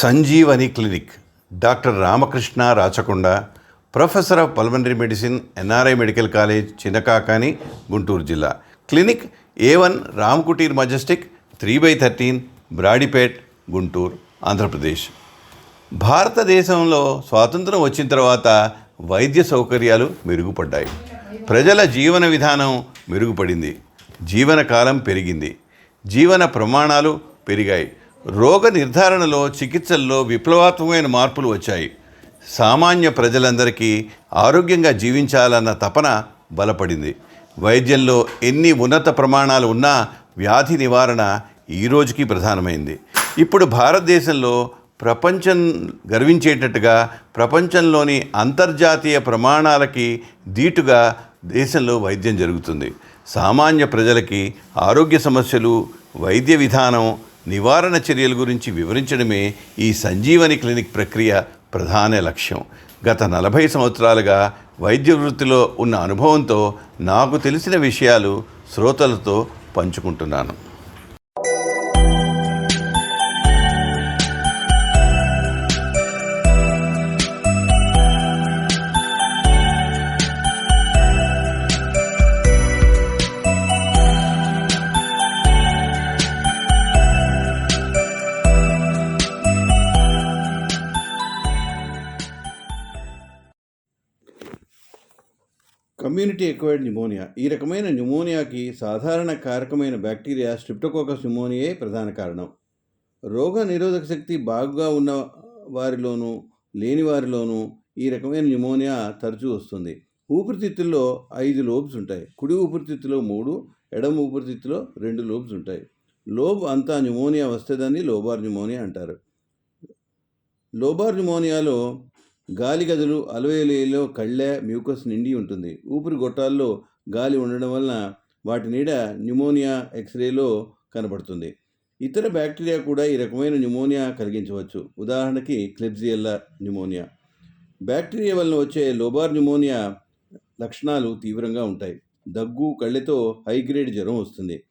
Sanjeevani clinic. Doctor Ramakrishna Rachakonda professor of pulmonary medicine NRI medical college Chinnakakani Guntur జిల్లా. Clinic A one Ramkutir majestic three by thirteen Brodipet Guntur Andhra Pradesh. భారతదేశంలో స్వాతంత్రం వచ్చిన తర్వాత వైద్య సౌకర్యాలు మెరుగుపడ్డాయి. ప్రజల జీవన విధానం మెరుగుపడింది. జీవన కాలం పెరిగింది. జీవన ప్రమాణాలు పెరిగాయి. రోగ నిర్ధారణలో చికిత్సల్లో విప్లవాత్మకమైన మార్పులు వచ్చాయి. సామాన్య ప్రజలందరికీ ఆరోగ్యంగా జీవించాలన్న తపన బలపడింది. వైద్యంలో ఎన్ని ఉన్నత ప్రమాణాలు ఉన్నా వ్యాధి నివారణ ఈ రోజుకి ప్రధానమైంది. ఇప్పుడు భారతదేశంలో ప్రపంచం గర్వించేటట్టుగా ప్రపంచంలోని అంతర్జాతీయ ప్రమాణాలకి దీటుగా దేశంలో వైద్యం జరుగుతుంది. సామాన్య ప్రజలకి ఆరోగ్య సమస్యలు వైద్య విధానం నివారణ చర్యల గురించి వివరించడమే ఈ సంజీవని క్లినిక్ ప్రక్రియ ప్రధాన లక్ష్యం. గత నలభై సంవత్సరాలుగా వైద్య వృత్తిలో ఉన్న అనుభవంతో నాకు తెలిసిన విషయాలు శ్రోతలతో పంచుకుంటున్నాను. Community acquired pneumonia. ఈ రకమైన న్యూమోనియాకి సాధారణ కారకమైన బ్యాక్టీరియా స్ట్రిప్టోకోకస్ న్యూమోనియే ప్రధాన కారణం. రోగ నిరోధక శక్తి బాగుగా ఉన్న వారిలోనూ లేని వారిలోనూ ఈ రకమైన న్యూమోనియా తరచూ వస్తుంది. ఊపిరితిత్తుల్లో ఐదు లోబ్స్ ఉంటాయి. కుడి ఊపిరితిత్తులో మూడు ఎడమ ఊపిరితిత్తులో రెండు లోబ్స్ ఉంటాయి. లోబ్ అంతా న్యూమోనియా వస్తుందని లోబార్ న్యూమోనియా అంటారు. లోబార్ న్యూమోనియాలో గాలి గదులు అలవేలిలో కళ్ళె మ్యూకస్ నిండి ఉంటుంది. ఊపిరి గొట్టాల్లో గాలి ఉండడం వలన వాటి నీడ న్యూమోనియా ఎక్స్రేలో కనబడుతుంది. ఇతర బ్యాక్టీరియా కూడా ఈ రకమైన న్యూమోనియా కలిగించవచ్చు. ఉదాహరణకి క్లెబ్జియల్లా న్యూమోనియా. బ్యాక్టీరియా వలన వచ్చే లోబార్ న్యూమోనియా లక్షణాలు తీవ్రంగా ఉంటాయి. దగ్గు కళ్ళెతో హైగ్రేడ్ జ్వరం వస్తుంది.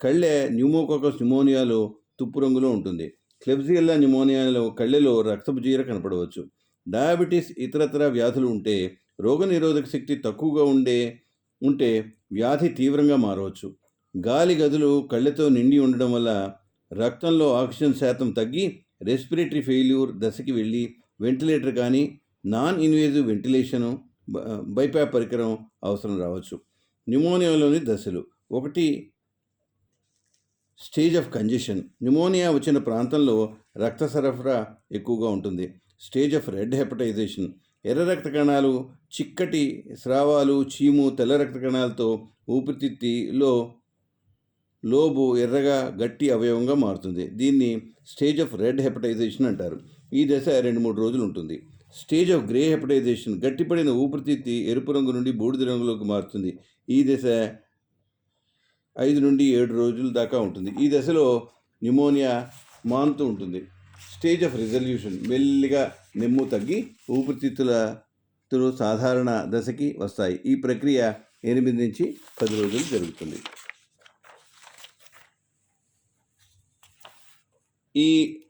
కళ్ళె న్యూమోకోకస్ న్యూమోనియాలో తుప్పు రంగులో ఉంటుంది. క్లెబ్జియల్లా న్యూమోనియాలో కళ్ళెలో రక్తపు జీర కనపడవచ్చు. డయాబెటీస్ ఇతరతర వ్యాధులు ఉంటే రోగనిరోధక శక్తి తక్కువగా ఉండే ఉంటే వ్యాధి తీవ్రంగా మారవచ్చు. గాలి గదులు కళ్ళతో నిండి ఉండడం వల్ల రక్తంలో ఆక్సిజన్ శాతం తగ్గి రెస్పిరేటరీ ఫెయిల్యూర్ దశకి వెళ్ళి వెంటిలేటర్ కానీ నాన్ ఇన్వేజివ్ వెంటిలేషను బైపా బైపాప్ పరికరం అవసరం రావచ్చు. న్యూమోనియాలోని దశలు. ఒకటి స్టేజ్ ఆఫ్ కంజెషన్ న్యూమోనియా వచ్చిన ప్రాంతంలో రక్త సరఫరా ఎక్కువగా ఉంటుంది. Stage of red hepatization. ఎర్ర రక్త కణాలు చిక్కటి స్రావాలు చీము తెల్ల రక్త కణాలతో ఊపిరితిత్తిలో లోబు ఎర్రగా గట్టి అవయవంగా మారుతుంది. దీన్ని స్టేజ్ ఆఫ్ రెడ్ హెపటైజేషన్ అంటారు. ఈ దశ రెండు మూడు రోజులు ఉంటుంది. స్టేజ్ ఆఫ్ గ్రే హెపటైజేషన్ గట్టిపడిన ఊపిరితిత్తి ఎరుపు రంగు నుండి బూడిద రంగులోకి మారుతుంది. ఈ దశ ఐదు నుండి ఏడు రోజుల దాకా ఉంటుంది. ఈ దశలో న్యూమోనియా మానుతూ ఉంటుంది. స్టేజ్ ఆఫ్ రిజల్యూషన్ మెల్లిగా నెమ్ము తగ్గి ఊపిరితిత్తుల సాధారణ దశకి వస్తాయి. ఈ ప్రక్రియ ఎనిమిది నుంచి పది రోజులు జరుగుతుంది. ఈ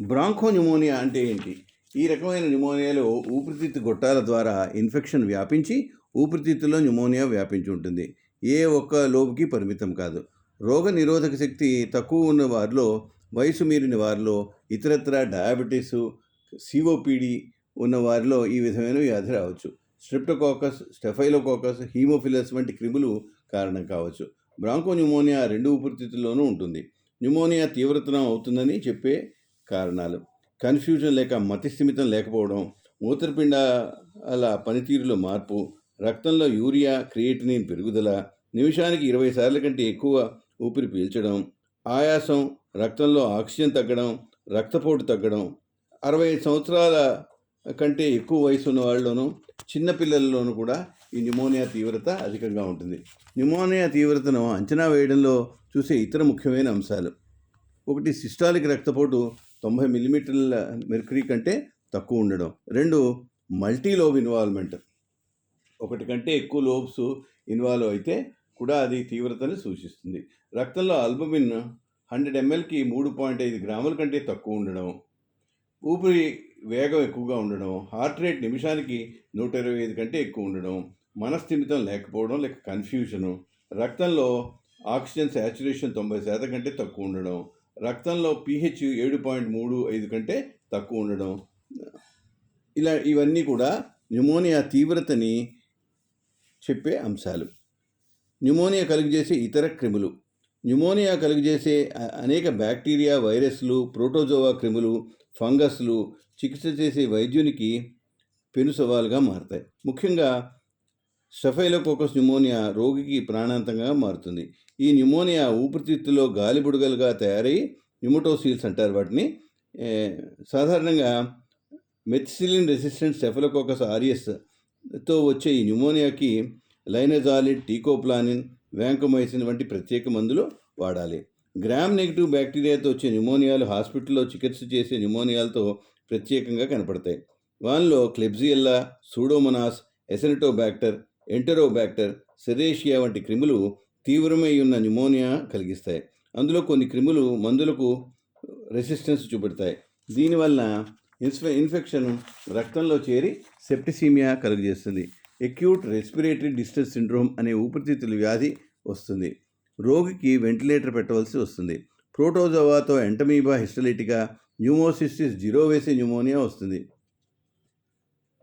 బ్రాంకో న్యూమోనియా అంటే ఏంటి? ఈ రకమైన న్యూమోనియాలో ఊపిరితిత్తు గొట్టాల ద్వారా ఇన్ఫెక్షన్ వ్యాపించి ఊపిరితిత్తులో న్యూమోనియా వ్యాపించి ఉంటుంది. ఏ ఒక్క లోపుకి పరిమితం కాదు. రోగ నిరోధక శక్తి తక్కువ ఉన్న వారిలో వయసు మీరిన వారిలో ఇతరత్ర డయాబెటీసు సిఓపిడి ఉన్న వారిలో ఈ విధమైన వ్యాధి రావచ్చు. స్ట్రిప్టోకోకస్ స్టెఫైలోకోకస్ హీమోఫిలస్ వంటి క్రిములు కారణం కావచ్చు. బ్రాంకో న్యూమోనియా రెండు ఊపిరితిత్తుల్లోనూ ఉంటుంది. న్యూమోనియా తీవ్రతరం అవుతుందని చెప్పే కారణాలు. కన్ఫ్యూజన్ లేక మతిస్థిమితం లేకపోవడం మూత్రపిండాల పనితీరులో మార్పు రక్తంలో యూరియా క్రియేటినిన్ పెరుగుదల నిమిషానికి ఇరవై సార్ల కంటే ఎక్కువ ఊపిరి పీల్చడం ఆయాసం రక్తంలో ఆక్సిజన్ తగ్గడం రక్తపోటు తగ్గడం. అరవై ఐదు సంవత్సరాల కంటే ఎక్కువ వయసు ఉన్న వాళ్ళలోనూ చిన్నపిల్లల్లోనూ కూడా ఈ న్యూమోనియా తీవ్రత అధికంగా ఉంటుంది. న్యూమోనియా తీవ్రతను అంచనా వేయడంలో చూసే ఇతర ముఖ్యమైన అంశాలు. ఒకటి సిస్టాలిక్ రక్తపోటు తొంభై మిల్లీమీటర్ల మెర్క్యూరీ కంటే తక్కువ ఉండడం. రెండు మల్టీ లోబ్ ఇన్వాల్వ్మెంట్. ఒకటి కంటే ఎక్కువ లోబ్స్ ఇన్వాల్వ్ అయితే కూడా అది తీవ్రతని సూచిస్తుంది. రక్తంలో ఆల్బమిన్ హండ్రెడ్ ఎంఎల్కి మూడు పాయింట్ ఐదు గ్రాముల కంటే తక్కువ ఉండడం ఊపిరి వేగం ఎక్కువగా ఉండడం హార్ట్ రేట్ నిమిషానికి నూట ఇరవై ఐదు కంటే ఎక్కువ ఉండడం మనస్థిమితం లేకపోవడం లేక కన్ఫ్యూషను రక్తంలో ఆక్సిజన్ శాచురేషన్ తొంభై శాతం కంటే తక్కువ ఉండడం రక్తంలో పీహెచ్ ఏడు పాయింట్ మూడు ఐదు కంటే తక్కువ ఉండడం ఇలా ఇవన్నీ కూడా న్యూమోనియా తీవ్రతని చెప్పే అంశాలు. న్యూమోనియా కలుగజేసే ఇతర క్రిములు. న్యూమోనియా కలుగజేసే అనేక బ్యాక్టీరియా వైరస్లు ప్రోటోజోవా క్రిములు ఫంగస్లు చికిత్స చేసే వైద్యునికి పెను సవాలుగా మారతాయి. ముఖ్యంగా స్టఫైలోకోకస్ న్యూమోనియా రోగికి ప్రాణాంతంగా మారుతుంది. ఈ న్యూమోనియా ఊపిరితిత్తులో గాలిబుడగలుగా తయారై న్యూమోటోసీల్స్ అంటారు వాటిని. సాధారణంగా మెథిసిలిన్ రెసిస్టెంట్ స్టెఫలోకోకస్ ఆరియస్తో వచ్చే ఈ న్యూమోనియాకి లైనజాలిడ్ టీకోప్లానిన్ వ్యాంకోమైసిన్ వంటి ప్రత్యేక మందులు వాడాలి. గ్రామ్ నెగిటివ్ బ్యాక్టీరియాతో వచ్చే న్యూమోనియాలు హాస్పిటల్లో చికిత్స చేసే న్యూమోనియాలతో ప్రత్యేకంగా కనపడతాయి. వానిలో క్లెబ్జియల్లా సూడోమోనాస్ ఎసెనటోబ్యాక్టర్ ఎంటరోబ్యాక్టర్ సెరేషియా వంటి క్రిములు తీవ్రమై ఉన్న న్యూమోనియా కలిగిస్తాయి. అందులో కొన్ని క్రిములు మందులకు రెసిస్టెన్స్ చూపెడతాయి. దీనివల్ల ఇన్స్ఫె ఇన్ఫెక్షన్ రక్తంలో చేరి సెప్టిసీమియా కలుగజేస్తుంది. ఎక్యూట్ రెస్పిరేటరీ డిస్ట్రెస్ సిండ్రోమ్ అనే ఊపిరితిత్తుల వ్యాధి వస్తుంది. రోగికి వెంటిలేటర్ పెట్టవలసి వస్తుంది. ప్రోటోజోవాతో Entamoeba histolytica Pneumocystis jirovecii pneumonia వస్తుంది.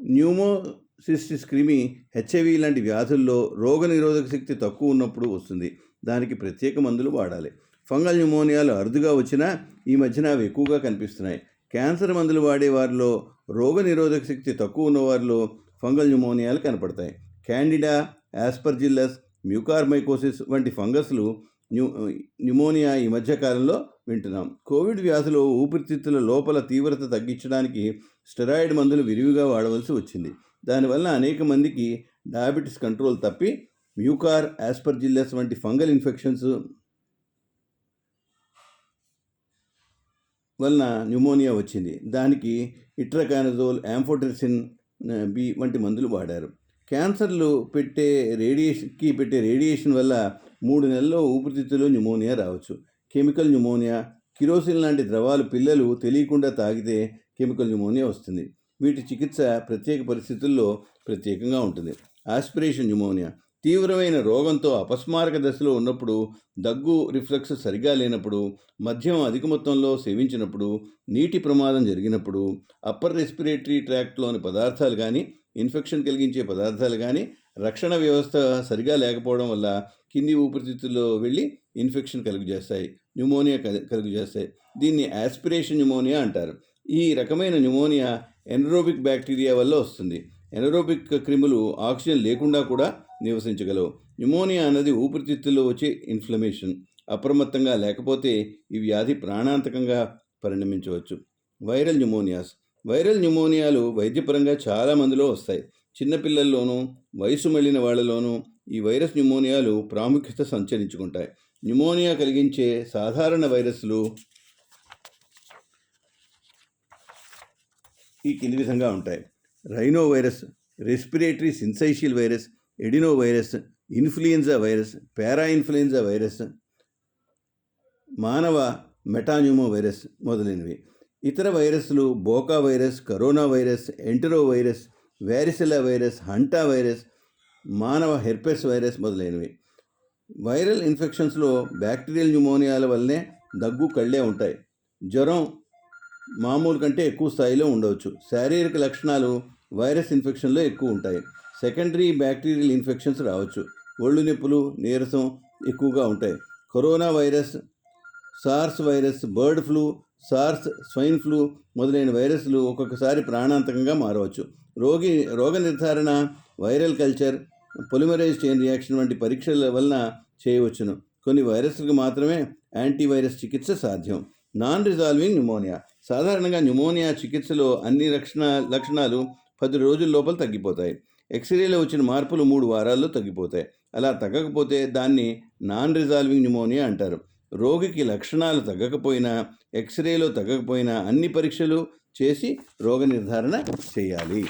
న్యూమోసిస్టిస్ క్రిమి హెచ్ఐవి లాంటి వ్యాధుల్లో రోగనిరోధక శక్తి తక్కువ ఉన్నప్పుడు వస్తుంది. దానికి ప్రత్యేక మందులు వాడాలి. ఫంగల్ న్యూమోనియాలు అరుదుగా వచ్చినా ఈ మధ్యన అవి ఎక్కువగా కనిపిస్తున్నాయి. క్యాన్సర్ మందులు వాడే వారిలో రోగనిరోధక శక్తి తక్కువ ఉన్నవారిలో ఫంగల్ న్యూమోనియాలు కనపడతాయి. క్యాండిడా యాస్పర్జిల్లస్ మ్యూకార్మైకోసిస్ వంటి ఫంగస్లు న్యూ న్యూమోనియా ఈ మధ్యకాలంలో వింటున్నాం. కోవిడ్ వ్యాధిలో ఊపిరితిత్తుల లోపల తీవ్రత తగ్గించడానికి స్టెరాయిడ్ మందులు విరివిగా వాడవలసి వచ్చింది. దానివల్ల అనేక మందికి డయాబెటీస్ కంట్రోల్ తప్పి మ్యూకార్ యాస్పర్జిల్లస్ వంటి ఫంగల్ ఇన్ఫెక్షన్స్ వలన న్యూమోనియా వచ్చింది. దానికి ఇట్రకానజోల్ యాంఫోటెరిసిన్ బి వంటి మందులు వాడారు. క్యాన్సర్లు పెట్టే రేడియేషన్కి పెట్టే రేడియేషన్ వల్ల మూడు నెలల్లో ఊపిరితిత్తులో న్యూమోనియా రావచ్చు. కెమికల్ న్యూమోనియా కిరోసిన్ లాంటి ద్రవాలు పిల్లలు తెలియకుండా తాగితే కెమికల్ న్యూమోనియా వస్తుంది. వీటి చికిత్స ప్రత్యేక పరిస్థితుల్లో ప్రత్యేకంగా ఉంటుంది. ఆస్పిరేషన్ న్యూమోనియా తీవ్రమైన రోగంతో అపస్మారక దశలో ఉన్నప్పుడు దగ్గు రిఫ్లెక్స్ సరిగా లేనప్పుడు మద్యం అధిక మొత్తంలో సేవించినప్పుడు నీటి ప్రమాదం జరిగినప్పుడు అప్పర్ రెస్పిరేటరీ ట్రాక్ట్లోని పదార్థాలు కానీ ఇన్ఫెక్షన్ కలిగించే పదార్థాలు కానీ రక్షణ వ్యవస్థ సరిగా లేకపోవడం వల్ల కింది ఊపిరితిత్తుల్లో వెళ్ళి ఇన్ఫెక్షన్ కలుగజేస్తాయి. న్యూమోనియా కలుగజేస్తాయి. దీన్ని యాస్పిరేషన్ న్యూమోనియా అంటారు. ఈ రకమైన న్యూమోనియా ఎనరోబిక్ బ్యాక్టీరియా వల్ల వస్తుంది. ఎనరోబిక్ క్రిములు ఆక్సిజన్ లేకుండా కూడా నివసించగలవు. న్యూమోనియా అన్నది ఊపిరితిత్తుల్లో వచ్చే ఇన్ఫ్లమేషన్. అప్రమత్తంగా లేకపోతే ఈ వ్యాధి ప్రాణాంతకంగా పరిణమించవచ్చు. Viral pneumonias. వైరల్ న్యూమోనియాలు వైద్యపరంగా చాలా మందిలో వస్తాయి. చిన్నపిల్లల్లోనూ వయసు మళ్ళిన వాళ్ళలోనూ ఈ వైరస్ న్యూమోనియాలు ప్రాముఖ్యత సంచరించుకుంటాయి. న్యూమోనియా కలిగించే సాధారణ వైరస్లు ఈ కింది విధంగా ఉంటాయి. Rhino virus respiratory syncytial virus adeno virus influenza virus para influenza virus మానవ మెటాన్యూమో వైరస్ మొదలైనవి. ఇతర వైరస్లు boca virus corona virus entero virus varicella virus hanta virus మానవ హెర్పెస్ వైరస్ మొదలైనవి. వైరల్ ఇన్ఫెక్షన్స్లో బ్యాక్టీరియల్ న్యూమోనియాల వల్లనే దగ్గు కళ్ళే ఉంటాయి. జ్వరం మామూలు కంటే ఎక్కువ స్థాయిలో ఉండవచ్చు. శారీరక లక్షణాలు వైరస్ ఇన్ఫెక్షన్లో ఎక్కువ ఉంటాయి. సెకండరీ బ్యాక్టీరియల్ ఇన్ఫెక్షన్స్ రావచ్చు. ఒళ్ళు నొప్పులు నీరసం ఎక్కువగా ఉంటాయి. Corona virus SARS virus bird flu SARS swine flu మొదలైన వైరస్లు ఒక్కొక్కసారి ప్రాణాంతకంగా మారవచ్చు. రోగి రోగ నిర్ధారణ viral culture polymerase chain reaction వంటి పరీక్షల వలన చేయవచ్చును. కొన్ని వైరస్లకు మాత్రమే యాంటీవైరస్ చికిత్స సాధ్యం. Non resolving pneumonia. సాధారణంగా న్యూమోనియా చికిత్సలో అన్ని లక్షణ లక్షణాలు పది రోజుల లోపల తగ్గిపోతాయి. ఎక్స్రేలో వచ్చిన మార్పులు మూడు వారాల్లో తగ్గిపోతాయి. అలా తగ్గకపోతే దాన్ని నాన్ రిజాల్వింగ్ న్యూమోనియా అంటారు. రోగికి లక్షణాలు తగ్గకపోయినా ఎక్స్రేలో తగ్గకపోయినా అన్ని పరీక్షలు చేసి రోగ నిర్ధారణ చేయాలి.